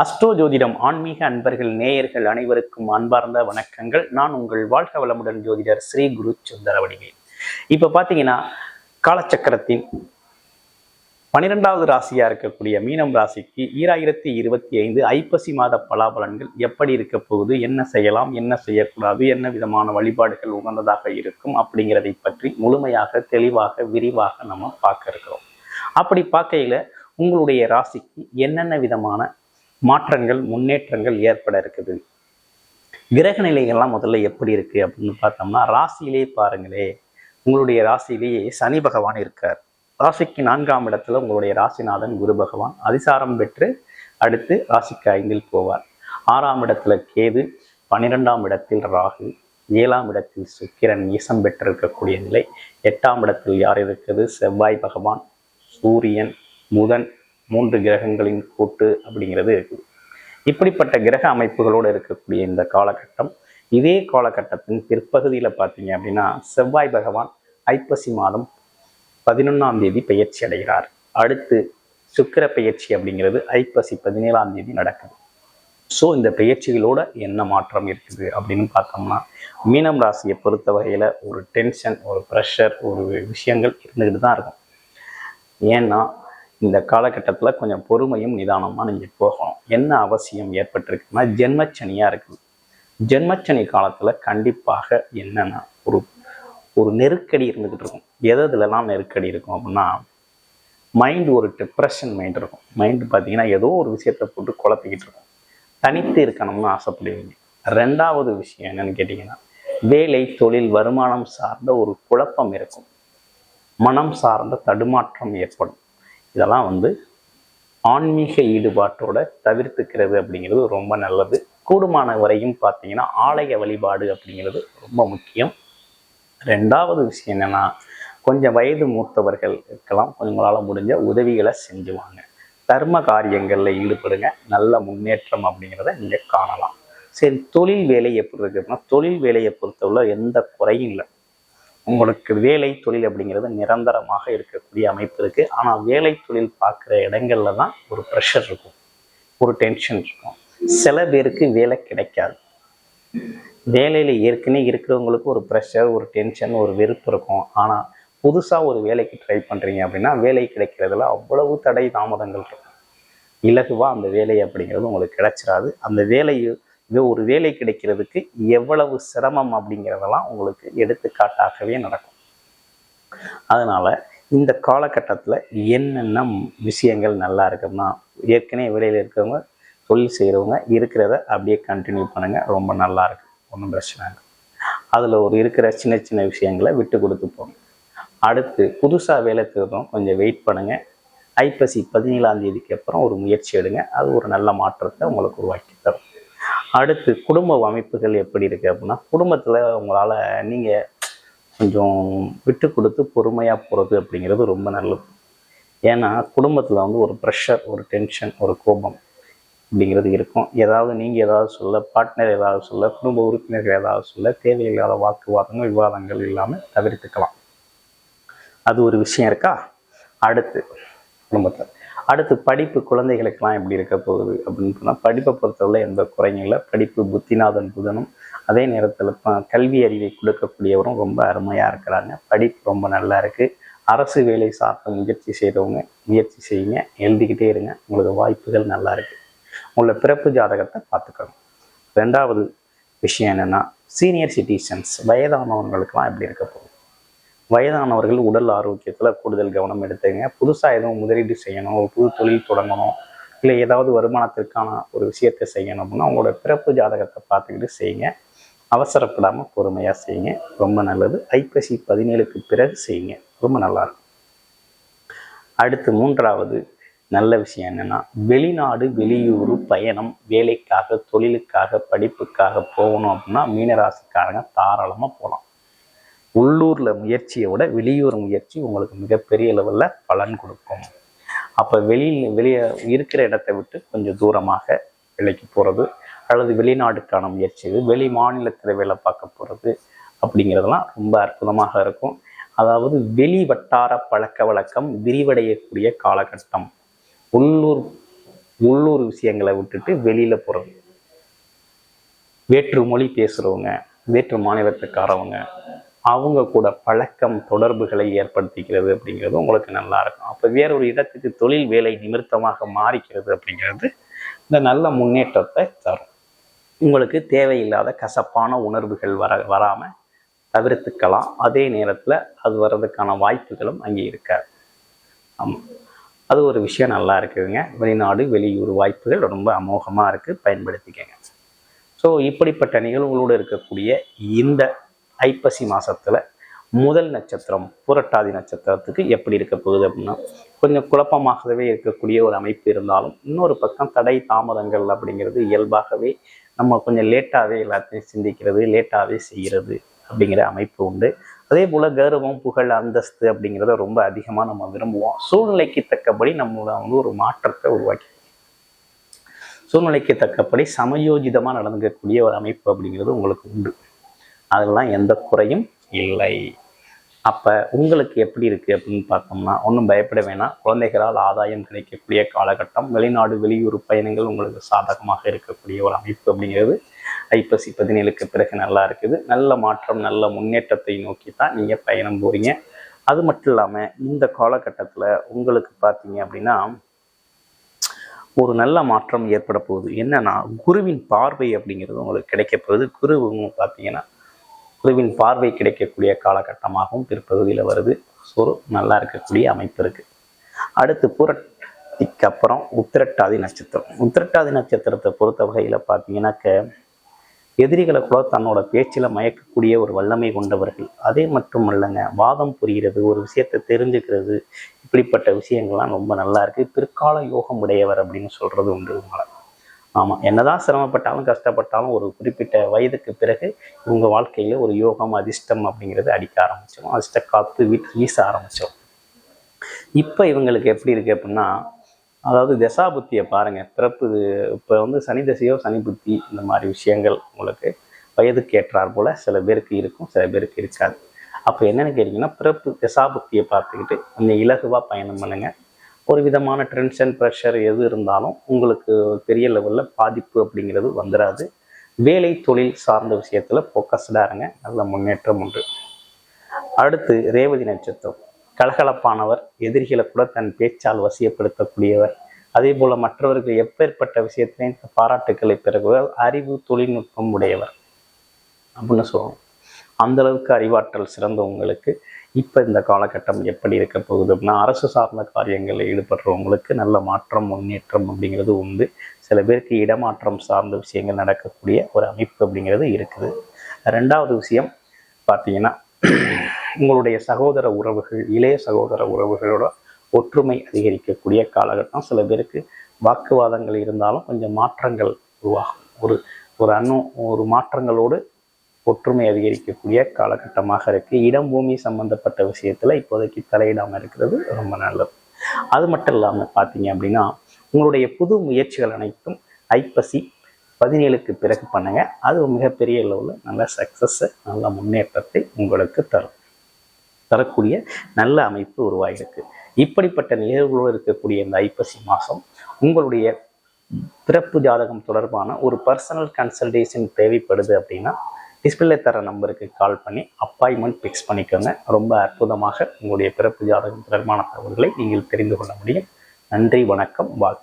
Astro ஜோதிடம் ஆன்மீக அன்பர்கள் நேயர்கள் அனைவருக்கும் அன்பார்ந்த வணக்கங்கள். நான் உங்கள் வாழ்க வளமுடன் ஜோதிடர் ஸ்ரீ குரு சுந்தரவடிவேல் இப்ப பாத்தீங்கன்னா காலச்சக்கரத்தின் பனிரெண்டாவது ராசியா இருக்கக்கூடிய மீனம் ராசிக்கு ஈராயிரத்தி இருபத்தி ஐந்து ஐப்பசி மாத பலாபலன்கள் எப்படி இருக்க போகுது என்ன செய்யலாம் என்ன செய்யக்கூடாது என்ன விதமான வழிபாடுகள் உகந்ததாக இருக்கும் அப்படிங்கிறதை பற்றி முழுமையாக தெளிவாக விரிவாக நம்ம பார்க்க இருக்கிறோம். அப்படி பார்க்கையில உங்களுடைய ராசிக்கு என்னென்ன விதமான மாற்றங்கள் முன்னேற்றங்கள் ஏற்பட இருக்குது. கிரக நிலைகள்லாம் முதல்ல எப்படி இருக்கு அப்படின்னு பார்த்தோம்னா ராசியிலே பாருங்களே உங்களுடைய ராசியிலேயே சனி பகவான் இருக்கார். ராசிக்கு நான்காம் இடத்துல உங்களுடைய ராசிநாதன் குரு பகவான் அதிசாரம் பெற்று அடுத்து ராசிக்கு ஐந்தில் போவார். ஆறாம் இடத்துல கேது பன்னிரெண்டாம் இடத்தில் ராகு ஏழாம் இடத்தில் சுக்கிரன் ஈசம் பெற்றிருக்கக்கூடிய நிலை. எட்டாம் இடத்தில் யார் இருக்குது செவ்வாய் பகவான் சூரியன் புதன் மூன்று கிரகங்களின் கூட்டு அப்படிங்கிறது இருக்குது. இப்படிப்பட்ட கிரக அமைப்புகளோடு இருக்கக்கூடிய இந்த காலகட்டம் இதே காலகட்டத்தின் பிற்பகுதியில் பார்த்தீங்க அப்படின்னா செவ்வாய் பகவான் ஐப்பசி மாதம் பதினொன்றாம் தேதி பயிற்சி அடைகிறார். அடுத்து சுக்கிர பயிற்சி அப்படிங்கிறது ஐப்பசி பதினேழாம் தேதி நடக்குது. ஸோ இந்த பயிற்சிகளோட என்ன மாற்றம் இருக்குது அப்படின்னு பார்த்தோம்னா மீனம் ராசியை பொறுத்த வகையில் ஒரு டென்ஷன் ஒரு ப்ரெஷர் ஒரு விஷயங்கள் இருந்துக்கிட்டு தான் இருக்கும். ஏன்னா இந்த காலகட்டத்தில் கொஞ்சம் பொறுமையும் நிதானமாக நீங்கள் போகணும். என்ன அவசியம் ஏற்பட்டிருக்குன்னா ஜென்மச்சனியாக இருக்குது ஜென்மச்சனி காலத்தில் கண்டிப்பாக என்னென்னா ஒரு ஒரு நெருக்கடி இருந்துக்கிட்டு இருக்கும். எது நெருக்கடி இருக்கும் அப்படின்னா மைண்டு ஒரு டிப்ரெஷன் மைண்ட் இருக்கும். மைண்டு பார்த்தீங்கன்னா ஏதோ ஒரு விஷயத்தை போட்டு குழப்பிக்கிட்டு இருக்கும். தனித்து இருக்கணும்னு ஆசைப்படுவீங்க. ரெண்டாவது விஷயம் என்னன்னு கேட்டிங்கன்னா வேலை தொழில் வருமானம் சார்ந்த ஒரு குழப்பம் இருக்கும். மனம் சார்ந்த தடுமாற்றம் ஏற்படும். இதெல்லாம் வந்து ஆன்மீக ஈடுபாட்டோட தவிர்த்துக்கிறது அப்படிங்கிறது ரொம்ப நல்லது. கூடுமான வரையும் பார்த்தீங்கன்னா ஆலய வழிபாடு அப்படிங்கிறது ரொம்ப முக்கியம். ரெண்டாவது விஷயம் என்னென்னா கொஞ்சம் வயது மூத்தவர்கள் இருக்கலாம் உங்களால் முடிஞ்ச உதவிகளை செஞ்சுவாங்க. தர்ம காரியங்களில் ஈடுபடுங்க நல்ல முன்னேற்றம் அப்படிங்கிறத நீங்கள் காணலாம். சரி தொழில் வேலை எப்படி இருக்குதுன்னா தொழில் வேலையை பொறுத்தவரை எந்த குறையும் இல்லை. உங்களுக்கு வேலை தொழில் அப்படிங்கிறது நிரந்தரமாக இருக்கக்கூடிய அமைப்பு இருக்குது ஆனால் வேலை தொழில் பார்க்குற இடங்கள்ல தான் ஒரு ப்ரெஷர் இருக்கும். ஒரு டென்ஷன் இருக்கும். சில பேருக்கு வேலை கிடைக்காது. வேலையில் ஏற்கனவே இருக்கிறவங்களுக்கு ஒரு ப்ரெஷர் ஒரு டென்ஷன் ஒரு வெறுப்பு இருக்கும். ஆனால் புதுசாக ஒரு வேலைக்கு ட்ரை பண்ணுறீங்க அப்படின்னா வேலை கிடைக்கிறதுல அவ்வளவு தடை தாமதங்கள் இருக்கும். இலகுவாக அந்த வேலை அப்படிங்கிறது உங்களுக்கு கிடைச்சிடாது அந்த வேலையை இது ஒரு வேலை கிடைக்கிறதுக்கு எவ்வளவு சிரமம் அப்படிங்கிறதெல்லாம் உங்களுக்கு எடுத்துக்காட்டாகவே நடக்கும். அதனால இந்த காலகட்டத்தில் என்னென்ன விஷயங்கள் நல்லா இருக்குன்னா ஏற்கனவே வேலையில் இருக்கிறவங்க தொழில் செய்கிறவங்க இருக்கிறத அப்படியே கண்டினியூ பண்ணுங்கள் ரொம்ப நல்லா இருக்கு. ஒன்றும் பிரச்சனை இல்லை. அதில் ஒரு இருக்கிற சின்ன சின்ன விஷயங்களை விட்டு கொடுத்து போங்க. அடுத்து புதுசாக வேலை தேடுறோம் கொஞ்சம் வெயிட் பண்ணுங்கள் ஐப்பசி பதினேழாம் தேதிக்கு அப்புறம் ஒரு முயற்சி எடுங்க. அது ஒரு நல்ல மாற்றத்தை உங்களுக்கு உருவாக்கி தரும். அடுத்து குடும்ப அமைப்புகள் எப்படி இருக்குது அப்படின்னா குடும்பத்தில் உங்களால் நீங்கள் கொஞ்சம் விட்டு கொடுத்து பொறுமையாக போகிறது அப்படிங்கிறது ரொம்ப நல்லது. ஏன்னா குடும்பத்தில் வந்து ஒரு ப்ரெஷர் ஒரு டென்ஷன் ஒரு கோபம் அப்படிங்கிறது இருக்கும். ஏதாவது நீங்கள் ஏதாவது சொல்ல பார்ட்னர் ஏதாவது சொல்ல குடும்ப உறுப்பினர்கள் ஏதாவது சொல்ல தேவையில்லாத வாக்குவாதங்கள் விவாதங்கள் இல்லாமல் தவிர்த்துக்கலாம். அது ஒரு விஷயம் இருக்கா? அடுத்து குடும்பத்தில். அடுத்து படிப்பு குழந்தைகளுக்கெல்லாம் எப்படி இருக்க போகுது அப்படின்னு சொன்னால் படிப்பை பொறுத்தவரை எந்த குறையும் இல்லை. படிப்பு புத்திநாதன் புதனும் அதே நேரத்தில் கல்வி அறிவை கொடுக்கக்கூடியவரும் ரொம்ப அருமையாக இருக்கிறாங்க. படிப்பு ரொம்ப நல்லா இருக்குது அரசு வேலை சார்ந்த முயற்சி செய்கிறவங்க முயற்சி செய்யுங்க. எழுதிக்கிட்டே இருங்க. உங்களுக்கு வாய்ப்புகள் நல்லா இருக்குது உங்களை பிறப்பு ஜாதகத்தை பார்த்துக்கணும் ரெண்டாவது விஷயம் என்னென்னா சீனியர் சிட்டிசன்ஸ் வயதானவங்களுக்கெல்லாம் எப்படி இருக்க போகுது? வயதானவர்கள் உடல் ஆரோக்கியத்தில் கூடுதல் கவனம் எடுத்துங்க. புதுசாக எதுவும் முதலீடு செய்யணும் ஒரு புது தொழில் தொடங்கணும் இல்லை ஏதாவது வருமானத்திற்கான ஒரு விஷயத்தை செய்யணும் அப்படின்னா உங்களோட பிறப்பு ஜாதகத்தை பார்த்துக்கிட்டு செய்யுங்க. அவசரப்படாமல் பொறுமையாக செய்யுங்க. ரொம்ப நல்லது. ஐப்பசி பதினேழுக்கு பிறகு செய்யுங்க. ரொம்ப நல்லாயிருக்கும் அடுத்து மூன்றாவது நல்ல விஷயம் என்னென்னா வெளிநாடு வெளியூர் பயணம் வேலைக்காக தொழிலுக்காக படிப்புக்காக போகணும் அப்படின்னா மீனராசிக்காரங்க தாராளமாக போகலாம். உள்ளூரில் முயற்சியை விட வெளியூர் முயற்சி உங்களுக்கு மிகப்பெரிய லெவலில் பலன் கொடுக்கும். அப்போ வெளியில் வெளியே இருக்கிற இடத்தை விட்டு கொஞ்சம் தூரமாக வேலைக்கு போகிறது அல்லது வெளிநாடுக்கான முயற்சி வெளி மாநிலத்தில் வேலை பார்க்க போகிறது அப்படிங்கிறதெல்லாம் ரொம்ப அற்புதமாக இருக்கும். அதாவது வெளி வட்டார பழக்க வழக்கம் விரிவடையக்கூடிய காலகட்டம். உள்ளூர் உள்ளூர் விஷயங்களை விட்டுட்டு வெளியில் போகிறது வேற்று மொழி பேசுகிறவங்க வேற்று மாநிலத்துக்காரவங்க அவங்க கூட பழக்கம் தொடர்புகளை ஏற்படுத்திக்கிறது அப்படிங்கிறது உங்களுக்கு நல்லா இருக்கும். அப்போ வேறொரு இடத்துக்கு தொழில் வேலை நிமித்தமாக மாறிக்கிறது அப்படிங்கிறது இந்த நல்ல முன்னேற்றத்தை தரும். உங்களுக்கு தேவையில்லாத கசப்பான உணர்வுகள் வர வராமல் தவிர்த்துக்கலாம். அதே நேரத்தில் அது வர்றதுக்கான வாய்ப்புகளும் அங்கே இருக்காது. ஆமாம் அது ஒரு விஷயம் நல்லா இருக்குதுங்க. வெளிநாடு வெளியூர் வாய்ப்புகள் ரொம்ப அமோகமாக இருக்குது பயன்படுத்திக்கங்க. ஸோ இப்படிப்பட்ட நிகழ்வுகளோடு இருக்கக்கூடிய இந்த ஐப்பசி மாசத்துல முதல் நட்சத்திரம் புரட்டாதி நட்சத்திரத்துக்கு எப்படி இருக்க போகுது அப்படின்னா கொஞ்சம் குழப்பமாகவே இருக்கக்கூடிய ஒரு அமைப்பு இருந்தாலும் இன்னொரு பக்கம் தடை தாமதங்கள் அப்படிங்கிறது இயல்பாகவே நம்ம கொஞ்சம் லேட்டாகவே எல்லாத்தையும் சிந்திக்கிறது லேட்டாகவே செய்கிறது அப்படிங்கிற அமைப்பு உண்டு. அதே போல் கௌரவம் புகழ் அந்தஸ்து அப்படிங்கிறத ரொம்ப அதிகமாக நம்ம விரும்புவோம். சூழ்நிலைக்கு தக்கபடி நம்மளோட வந்து ஒரு மாற்றத்தை உருவாக்கி சூழ்நிலைக்கு தக்கபடி சமயோஜிதமாக நடந்துக்கக்கூடிய ஒரு அமைப்பு அப்படிங்கிறது உங்களுக்கு உண்டு. அதெல்லாம் எந்த குறையும் இல்லை. அப்போ உங்களுக்கு எப்படி இருக்குது அப்படின்னு பார்த்தோம்னா ஒன்றும் பயப்பட வேணாம். குழந்தைகளால் ஆதாயம் கிடைக்கக்கூடிய காலகட்டம் வெளிநாடு வெளியூர் பயணங்கள் உங்களுக்கு சாதகமாக இருக்கக்கூடிய ஒரு அமைப்பு அப்படிங்கிறது ஐப்பசி பதினேழுக்கு பிறகு நல்லா இருக்குது. நல்ல மாற்றம் நல்ல முன்னேற்றத்தை நோக்கி தான் நீங்கள் பயணம் போகிறீங்க அது மட்டும் இல்லாமல் இந்த காலகட்டத்தில் உங்களுக்கு பார்த்தீங்க அப்படின்னா ஒரு நல்ல மாற்றம் ஏற்பட போகுது. என்னன்னா குருவின் பார்வை அப்படிங்கிறது உங்களுக்கு கிடைக்க போகுது. குரு பார்த்தீங்கன்னா குருவின் பார்வை கிடைக்கக்கூடிய காலகட்டமாகவும் பிற்பகுதியில் வருது. ஒரு நல்லா இருக்கக்கூடிய அமைப்பு இருக்குது அடுத்து புரட்டிக்கு அப்புறம் உத்திரட்டாதி நட்சத்திரம். உத்திரட்டாதி நட்சத்திரத்தை பொறுத்த வகையில் பார்த்தீங்கன்னாக்க எதிரிகளை கூட தன்னோட பேச்சில் மயக்கக்கூடிய ஒரு வல்லமை கொண்டவர்கள். அதே மட்டும் இல்லைங்க வாதம் புரிகிறது ஒரு விஷயத்தை தெரிஞ்சுக்கிறது இப்படிப்பட்ட விஷயங்கள்லாம் ரொம்ப நல்லா இருக்குது பிற்கால யோகம் உடையவர் அப்படின்னு சொல்கிறது உண்டு உங்களை ஆமாம் என்னதான் சிரமப்பட்டாலும் கஷ்டப்பட்டாலும் ஒரு குறிப்பிட்ட வயதுக்கு பிறகு இவங்க வாழ்க்கையில் ஒரு யோகம் அதிர்ஷ்டம் அப்படிங்கிறது அடிக்க ஆரம்பித்தோம் அதிர்ஷ்ட காத்து வீட்டு வீச ஆரம்பித்தோம் இப்போ இவங்களுக்கு எப்படி இருக்குது அப்படின்னா அதாவது தசாபுத்தியை பாருங்கள் பிறப்பு இப்போ வந்து சனி தசையோ சனி புத்தி இந்த மாதிரி விஷயங்கள் உங்களுக்கு வயதுக்கு ஏற்றார் போல் சில பேருக்கு இருக்கும் சில பேருக்கு இருக்காது. அப்போ என்னென்னு கேட்டிங்கன்னா பிறப்பு தசாபுத்தியை பார்த்துக்கிட்டு கொஞ்சம் இலகுவாக பயணம் பண்ணுங்கள் ஒரு விதமான டென்ஷன் ப்ரெஷர் எது இருந்தாலும் உங்களுக்கு பெரிய லெவலில் பாதிப்பு அப்படிங்கிறது வந்துடாது வேலை தொழில் சார்ந்த விஷயத்தில் ஃபோக்கஸ்டாக இருங்க. நல்ல முன்னேற்றம் உண்டு. அடுத்து ரேவதி நட்சத்திரம். கலகலப்பானவர் எதிரிகளை கூட தன் பேச்சால் வசியப்படுத்தக்கூடியவர். அதே போல் மற்றவர்கள் எப்பேற்பட்ட விஷயத்திலையும் பாராட்டுக்களை பெறுபவர் அறிவு தொழில்நுட்பம் உடையவர். அப்படின்னு சொல்லுவோம். அந்த அளவுக்கு அறிவாற்றல் சிறந்த உங்களுக்கு. இப்போ இந்த காலகட்டம் எப்படி இருக்க போகுது அப்படின்னா அரசு சார்ந்த காரியங்களில் ஈடுபடுறவங்களுக்கு நல்ல மாற்றம் முன்னேற்றம் அப்படிங்கிறது உண்டு. சில பேருக்கு இடமாற்றம் சார்ந்த விஷயங்கள் நடக்கக்கூடிய ஒரு அமைப்பு அப்படிங்கிறது இருக்குது. ரெண்டாவது விஷயம் பார்த்தீங்கன்னா உங்களுடைய சகோதர உறவுகள் இளைய சகோதர உறவுகளோட ஒற்றுமை அதிகரிக்கக்கூடிய காலகட்டம். சில பேருக்கு வாக்குவாதங்கள் இருந்தாலும் கொஞ்சம் மாற்றங்கள் உருவாகும். ஒரு ஒரு அண்ணு ஒரு மாற்றங்களோடு ஒற்றுமை அதிகரிக்கக்கூடிய காலகட்டமாக இருக்குது இடம் பூமி சம்பந்தப்பட்ட விஷயத்தில் இப்போதைக்கு தலையிடாமல் இருக்கிறது ரொம்ப நல்லது. அது மட்டும் இல்லாமல் பார்த்தீங்க அப்படின்னா உங்களுடைய புது முயற்சிகள் அனைத்தும் ஐப்பசி பதினேழுக்கு பிறகு பண்ணுங்க. அது மிகப்பெரிய அளவில் நல்ல சக்ஸஸை நல்ல முன்னேற்றத்தை உங்களுக்கு தரும். தரக்கூடிய நல்ல அமைப்பு உருவாகிருக்கு இப்படிப்பட்ட நிகழ்வுகளோடு இருக்கக்கூடிய இந்த ஐப்பசி மாதம் உங்களுடைய பிறப்பு ஜாதகம் தொடர்பான ஒரு பர்சனல் கன்சல்டேஷன் தேவைப்படுது அப்படின்னா டிஸ்பிளே தர நம்பருக்கு கால் பண்ணி அப்பாயின்மெண்ட் ஃபிக்ஸ் பண்ணிக்கோங்க. ரொம்ப அற்புதமாக உங்களுடைய பிறப்பு ஜாதகம் தொடர்பான தகவல்களை நீங்கள் தெரிந்து கொள்ள முடியும். நன்றி வணக்கம் வாழ்த்து.